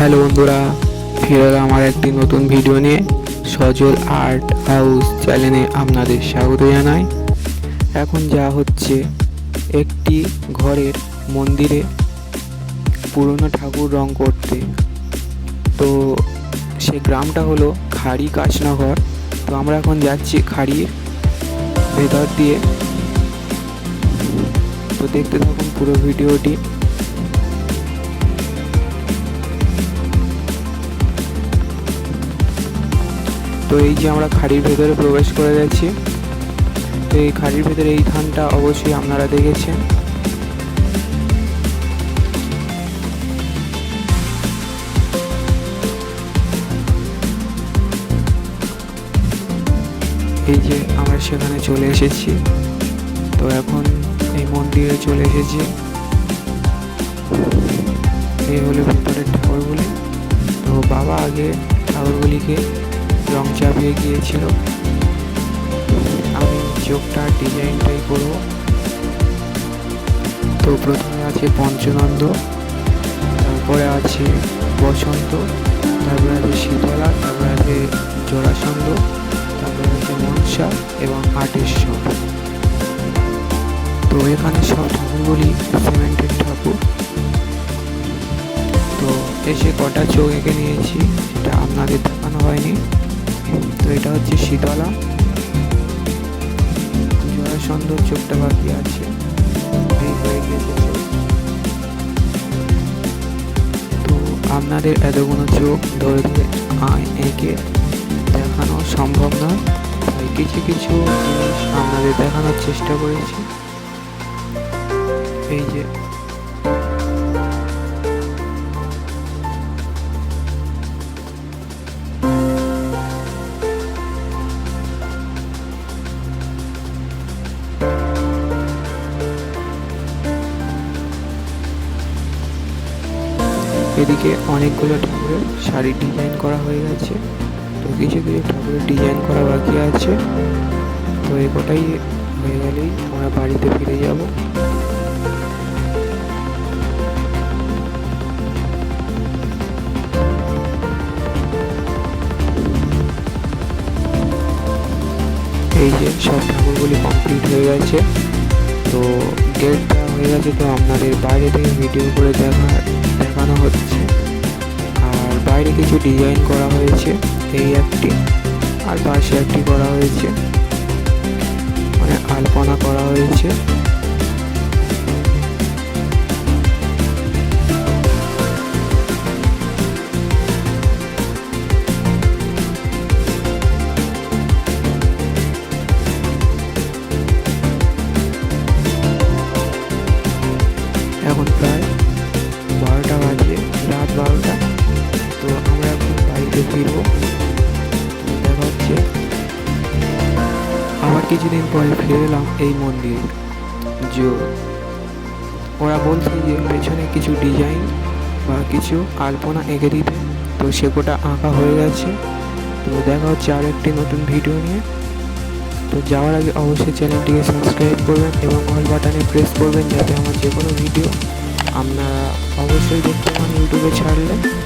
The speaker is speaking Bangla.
হ্যালো বন্ধুরা, ফিরে আমার একটি নতুন ভিডিও নিয়ে। সজল আর্ট হাউস চ্যানেলে আপনাদের স্বাগত জানাই। এখন যা হচ্ছে, একটি ঘরের মন্দিরে পুরনো ঠাকুর রং করতে। তো সে গ্রামটা হলো খাড়ি কাশনগর তো আমরা এখন যাচ্ছি খাড়ির ভেতর দিয়ে। তো দেখতে থাকুন পুরো ভিডিওটি তো এই যে আমরা খাড়ির ভেতরে প্রবেশ করে গেছি, তো এই খাড়ির ভেতরে এই ধানটা অবশ্যই আপনারা দেখেছেন। এই যে আমরা সেখানে চলে এসেছি, তো এখন এই মন্দিরে চলে এসেছি। এই হলো ভেতরের ঠাকুরগুলি। তো বাবা আগে ঠাকুরগুলিকে রং চাপিয়ে গিয়েছিল। আমি চোখটার ডিজাইনটাই করব। তো প্রথমে আছে পঞ্চনন্দ, তারপরে আছে বসন্ত, তারপরে আছে শীতলা, তারপরে আছে জোড়াসন্দ তারপরে আছে মনসা এবং আটেশ্বর। তো এখানে সব ঠাকুরগুলি সিমেন্টের ঠাকুর। তো এসে কটা চোখ এঁকে নিয়েছি সেটা আপনাদের দেখানো হয়নি। তো এটা হচ্ছে শীতলা। জয়া সুন্দর চোখটা বাকি আছে। তো আপনাদের এতগুলো চোখ ধরে ধরে এঁকে দেখানো সম্ভব নয় তাই কিছু কিছু জিনিস আপনাদের দেখানোর চেষ্টা করেছি। এই যে এদিকে অনেকগুলো ঠাকুরের শাড়ির ডিজাইন করা হয়ে গেছে। তো কিছু কিছু ঠাকুরের ডিজাইন করা বাকি আছে। তো এই কটাই হয়ে গেলেই আমরা বাড়িতে ফিরে যাব। এই যে সব ঠাকুরগুলি কমপ্লিট হয়ে গেছে। তো গেটটা হয়ে গেছে। তো আপনাদের বাইরে থেকে ভিডিও করে দেখা দেখানো হচ্ছে। আর বাইরে কিছু ডিজাইন করা হয়েছে এই একটি। আর পাশে একটি করা হয়েছে। মানে আলপনা করা হয়েছে। ফিরবো দেখা হচ্ছে। আবার কিছুদিন পরে ফিরে এই মন্দিরে। যে, ওরা বলছে যে পেছনে কিছু ডিজাইন বা কিছু আলপনা এঁকে দিতে। তো সেগুলোটা আঁকা হয়ে গেছে। তো দেখা হচ্ছে আর একটি নতুন ভিডিও নিয়ে। তো যাওয়ার আগে অবশ্যই চ্যানেলটিকে সাবস্ক্রাইব করবেন এবং অল বাটনে প্রেস করবেন যাতে আমার যে কোনো ভিডিও আপনারা অবশ্যই দেখতে পান ইউটিউবে ছাড়লে।